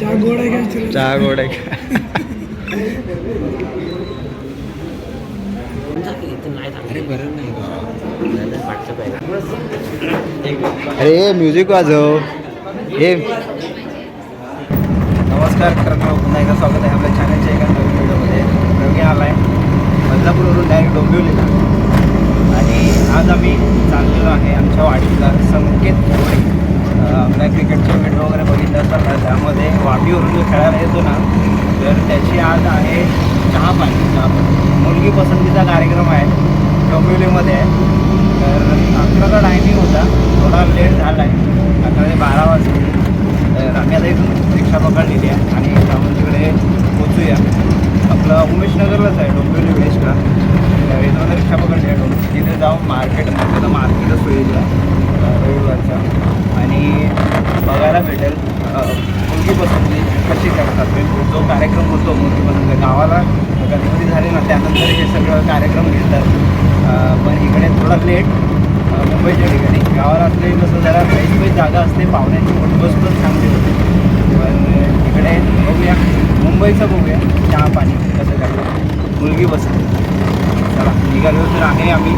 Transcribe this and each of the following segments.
चहा गोड आहे का चहा गोड आहे का? अरे म्युझिक वाजव. हे. नमस्कार मित्रांनो पुन्हा एकदा स्वागत आहे आपल्या चॅनलच्या एका नवीन व्हिडिओमध्ये. रवी आला आहे बदलापूरवरून डायरेक्ट डोंबिवलीला. आणि आज आम्ही चाललेलो आहे आमच्या वाडीतला संकेत आपल्या क्रिकेटचे व्हिडिओ वगैरे बघितलं असतात ना त्यामध्ये वाटीवरून जो खेळायला येतो ना तर त्याची आज आहे चहा पाणी. चहा मुलगी पसंतीचा कार्यक्रम आहे डोंबिवलीमध्ये आहे. तर अकराचा टायमिंग होता थोडा लेट झाला आहे अकरा ते बारा वाजले. तर आम्ही आता इथून रिक्षा पकडलेली आहे आणि जाऊन तिकडे पोचूया. आपलं उमेशनगरलाच आहे डोंबिवली वेस्टला तर रिक्षा पकडली आहे तिथे जाऊन मार्केट म्हणजे तर मार्केटच सोयीला रविवारचा. आणि बघायला भेटेल मुलगी पसंती कशी करतात म्हणजे जो कार्यक्रम होतो मुलगी पसंत गावाला गणपती झाले ना त्यानंतर हे सगळं कार्यक्रम घेतात. पण इकडे थोडा लेट मुंबईच्या ठिकाणी. गावाला असले कसं जरा काही जागा असते पाहुण्यांची बंदोबस्त चांगली होते. पण इकडे बघूया. मुंबईचं बघूया चहा पाणी कसं करतात. मुलगी बसते चला निघालो तर आहे आम्ही.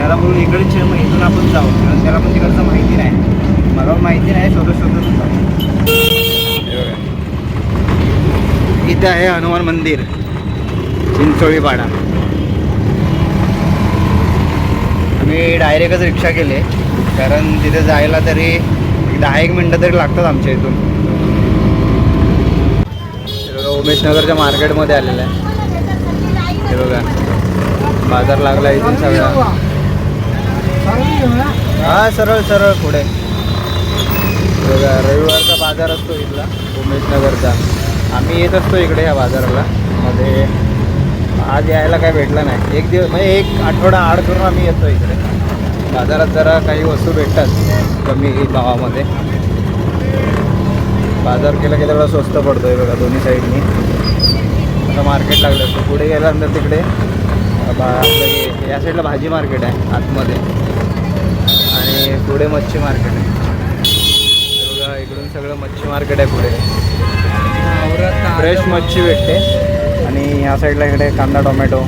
याला बोलून इकडेच मग इथून आपण जाऊ. कारण त्याला पण तिकडचं माहिती नाही. मला पण माहिती नाही शोधत शोधत जाऊ. इथे आहे हनुमान मंदिर चिंचोळीपाडा. आम्ही डायरेक्टच रिक्षा केले. कारण तिथे जायला तरी दहा एक मिनटं तरी लागतात आमच्या इथून. हे उमेशनगरच्या मार्केटमध्ये आलेलं आहे. हे बघा. बाजार लागला इथून सगळा हा सरळ सरळ पुढे. बघा रविवारचा बाजार असतो इथला उमेशनगरचा आम्ही येत असतो इकडे ह्या बाजाराला. मध्ये आज यायला काय भेटलं नाही. एक दिवस म्हणजे एक आठवडा आड करून आम्ही येतो इकडे. बाजारात जरा काही वस्तू भेटतात कमी भावामध्ये. बाजार केला की तेवढा स्वस्त पडतो आहे बघा दोन्ही साईडनी. आता मार्केट लागलं असतं पुढे गेल्यानंतर तिकडे आपलं या साईडला भाजी मार्केट आहे आतमध्ये. आणि पुढे मच्छी मार्केट आहे. बघा इकडून सगळं मच्छी मार्केट आहे पुढे. फ्रेश मच्छी भेटते. आणि ह्या साईडला इकडे कांदा टोमॅटो.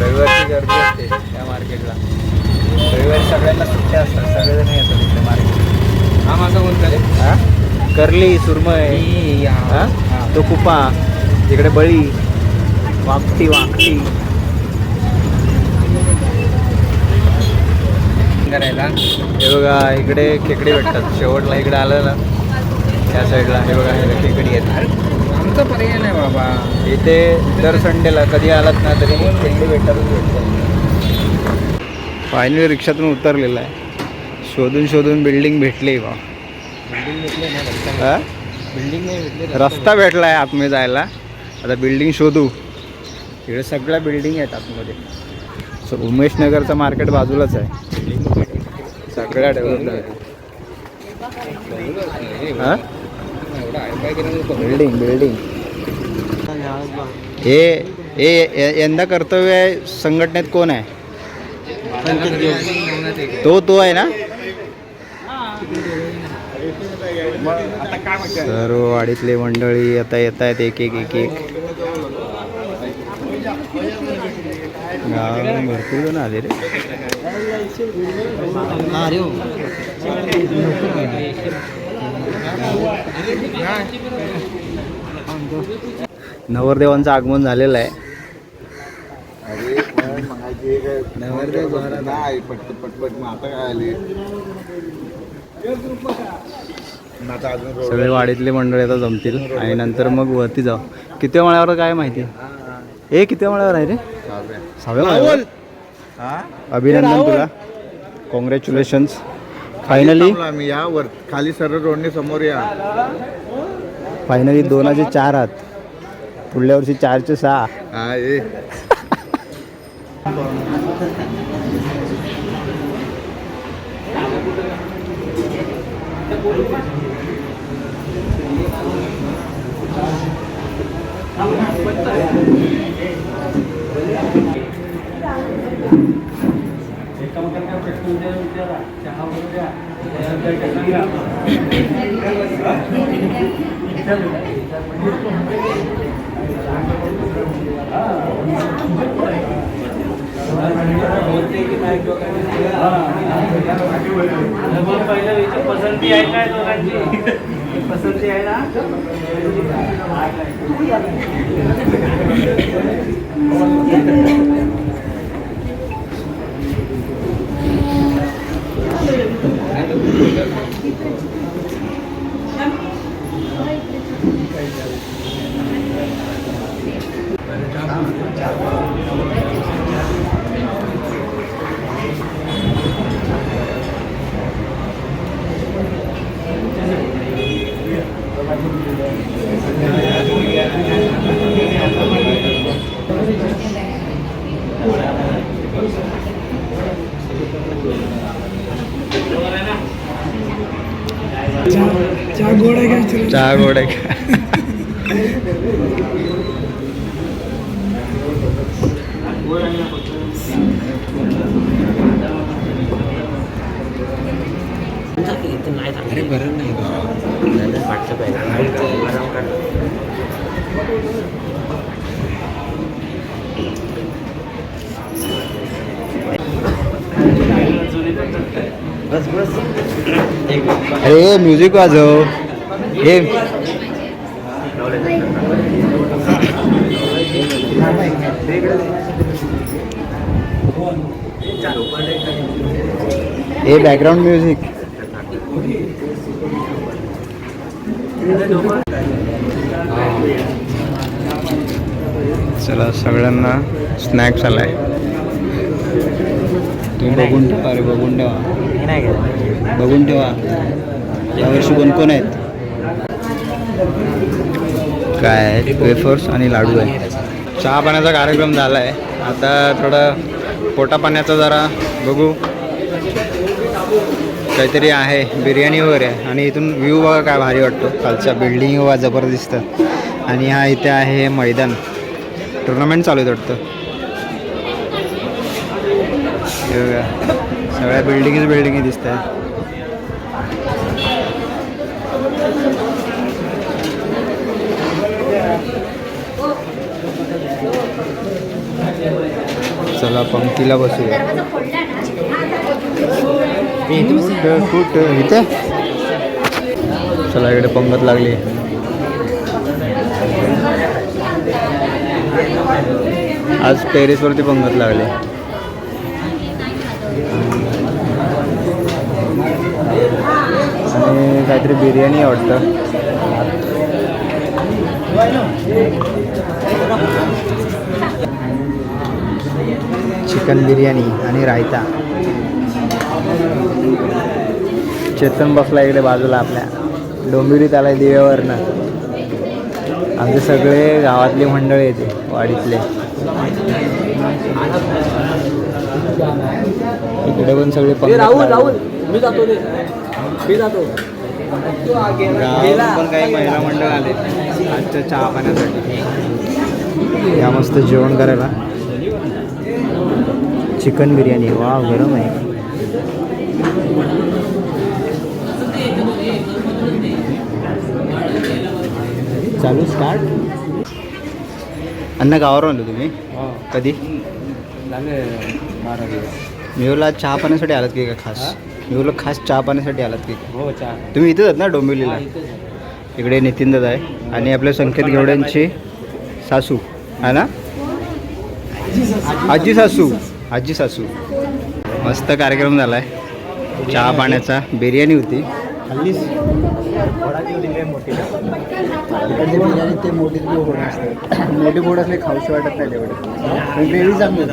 रविवारची गर्दी असते त्या मार्केटला. रविवारी सगळ्यांना सुट्ट्या असतात सगळेजण येतात इकडे मार्केट. हा माझा कोणता रे हा? कर्ली सुरमय हा? तो कुपा. इकडे बळी. वाकटी वाकटी करायला. हे बघा इकडे खेकडे भेटतात. शेवटला इकडे आलं ना त्या साईडला हे बघा हे खेकडी आहेत. आमचा पर्याय नाही बाबा. इथे दर संडेला कधी आलात ना तरी खेकडी भेटतातच भेटतात. फायनली रिक्षातून उतरलेला आहे. शोधून शोधून बिल्डिंग भेटली बा. बिल्डिंग भेटले ना हा? बिल्डिंग नाही भेटले रस्ता भेटला आहे आतमध्ये जायला. आता बिल्डिंग शोधू. इकडे सगळ्या बिल्डिंग आहेत आतमध्ये. सो उमेशनगरचं मार्केट बाजूलाच आहे. सगळ्या डेव्हलप हां? बिल्डिंग बिल्डिंग हे हे यंदा कर्तव्य आहे संघटनेत कोण आहे? तो तो आहे ना? सर्व वाडीतले मंडळी आता येत आहेत एक एक एक एक. गावाकडून भरपूर जण नवरदेवांचं आगमन झालेलं आहे. नवरदेव नाही पटपट पटपट मग आता काय आले सगळे वाडीतले मंडळी आता जमतील. आणि नंतर मग वरती जाऊ. किती मळ्यावर काय माहिती? हे किती मळ्यावर आहे रे? सहाव्या. हा? अभिनंदन तुला. कॉंग्रॅच्युलेशन्स फायनली थांबलो आम्ही या वर. खाली सरळ रोडने समोर या. फायनली दोनाचे चार आहात पुढल्या वर्षी चारचे सहा. हा ये पसंती आहे काय दोघांची पसंती आहे ना चहा गोड आहे का अरे बरं नाही बस बस अरे म्युझिक वाजव हे हे बॅकग्राऊंड म्युझिक चला सगळ्यांना स्नॅक्स आलाय तुम्ही बघून ठेवा अरे बघून ठेवा. बघून ठेवा. यावर्षी कोण कोण आहेत? काय वेफर्स आणि लाडू आहे. चहा पाण्याचा कार्यक्रम झाला आहे आता थोडं पोटा पाण्याचा जरा बघू. काहीतरी आहे. बिर्याणी वगैरे आहे. आणि इथून व्ह्यू बघा काय भारी वाटतो. खालच्या बिल्डिंग वा जबरदस्त. आणि हा इथे आहे मैदान. टुर्नामेंट चालू वाटतं. सगळ्या बिल्डिंगच बिल्डिंग दिसत आहेत चला पंक्तीला बसूया. कुठ? इथे? चला इकडे पंगत लागली. आज टेरेसवरती पंगत लागली. आणि काहीतरी बिर्याणी आवडतं चिकन बिर्याणी आणि रायता. चेतन बसला इकडे बाजूला आपल्या. डोंबिवलीत आलाय दिव्यावरनं. आमचे सगळे गावातले मंडळ येते वाडीतले. इकडे पण सगळे. मी जातो मी जातो. पण काही महिला मंडळ आले आजच्या चहा पाण्यासाठी. या मस्त जेवण करायला. चिकन बिर्याणी. वा गरम आहे. चालू स्टार्ट अन्न गावावर आलो तुम्ही. कधी? झाले बारा दिवस. मी बोला चहा पाण्यासाठी आलात की का खास? मी बोला खास चहा पाण्यासाठी आलात की? हो तुम्ही इथेच आहात ना डोंबिवलीला? इकडे नितीन दादा आहे आणि आपल्या संकेत घेवड्यांची सासू आहे ना? आजी सासू. आजी सासू. मस्त कार्यक्रम झाला आहे चहा पाण्याचा बिर्याणी होती. ते मोठी गोड असते मोठी गोड असले खाऊशी वाटत नाही तेवढे. ग्रेव्ही चांगली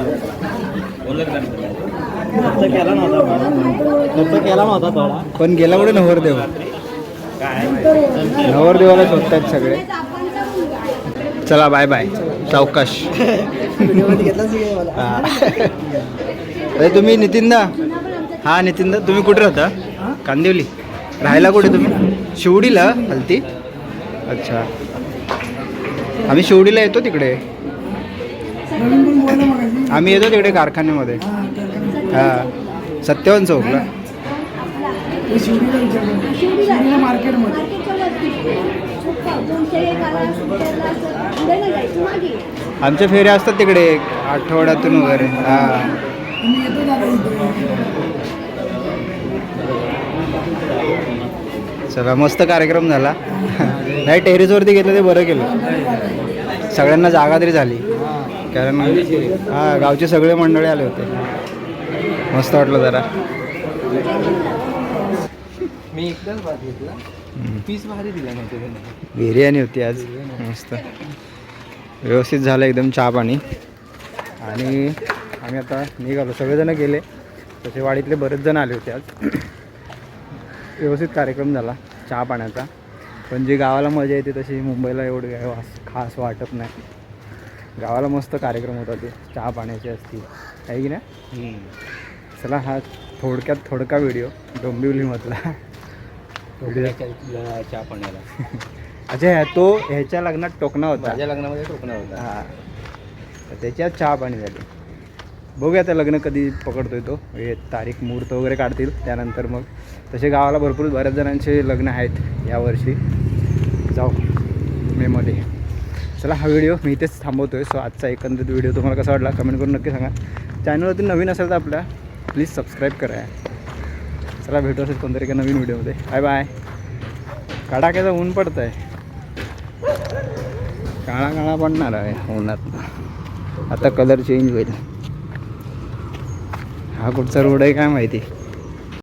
केला नव्हता केला नव्हता थोडा. पण गेला कुठे नवरदेव? नवरदेवाला शोधतायत सगळे. चला बाय बाय सावकाश. अरे तुम्ही नितीनदा? हा नितीनदा. तुम्ही कुठे राहता? कांदिवली. राहायला कुठे तुम्ही? शिवडीला हलती? अच्छा. आम्ही शिवडीला येतो तिकडे. आम्ही येतो तिकडे कारखान्यामध्ये. हां. सत्यवन चौकला मार्केटमध्ये. आमच्या फेऱ्या असतात तिकडे आठवड्यातून वगैरे. हा. चला मस्त कार्यक्रम झाला. नाही टेरेसवरती घेतलं ते बरं केलं. सगळ्यांना जागा तरी झाली. कारण हा गावचे सगळे मंडळी आले होते. मस्त वाटलं जरा. मी एकदाच भात घेतला. पीस भारी दिला नाही त्याने. बिर्याणी होती आज. मस्त. व्यवस्थित झालं एकदम चहा पाणी. आणि आम्ही आता निघालो. सगळेजण गेले. तसे वाडीतले बरेच जण आले होते आज. व्यवस्थित कार्यक्रम झाला. चहा पाण्याचा. पण जी गावाला मजा येते तशी मुंबईला एवढी काय वास खास वाटत नाही. गावाला मस्त कार्यक्रम होता ते. चहा पाण्याचे असतील आहे की नाही? चला हा थोडक्यात थोडका व्हिडिओ. डोंबिवलीमधला. चहा पाण्याला अच्छा ह्या तो ह्याच्या लग्नात टोकणा होता. माझ्या लग्नामध्ये टोकणा होता. हा. तर त्याच्यात चहा पाणी झाली बघूया आता लग्न कधी पकडतोय तो. हे तारीख मुहूर्त वगैरे काढतील. त्यानंतर मग तसे गावाला भरपूर बऱ्याच जणांचे लग्न आहेत यावर्षी. जाऊ मेमध्ये चला हा व्हिडिओ मी इथेच थांबवतो आहे सो आजचा एकंदरीत व्हिडिओ तुम्हाला कसा वाटला कमेंट करून नक्की सांगा. चॅनलवरती नवीन असेल तर आपल्या प्लीज सबस्क्राईब करा. चला भेटू असेल कोणतरी एका नवीन व्हिडिओमध्ये. बाय बाय कडाक्याचं ऊन पडतं आहे काळा काळा पडणार आहे उन्हात. आता कलर चेंज होईल. हा कुठचा रोड आहे काय माहिती?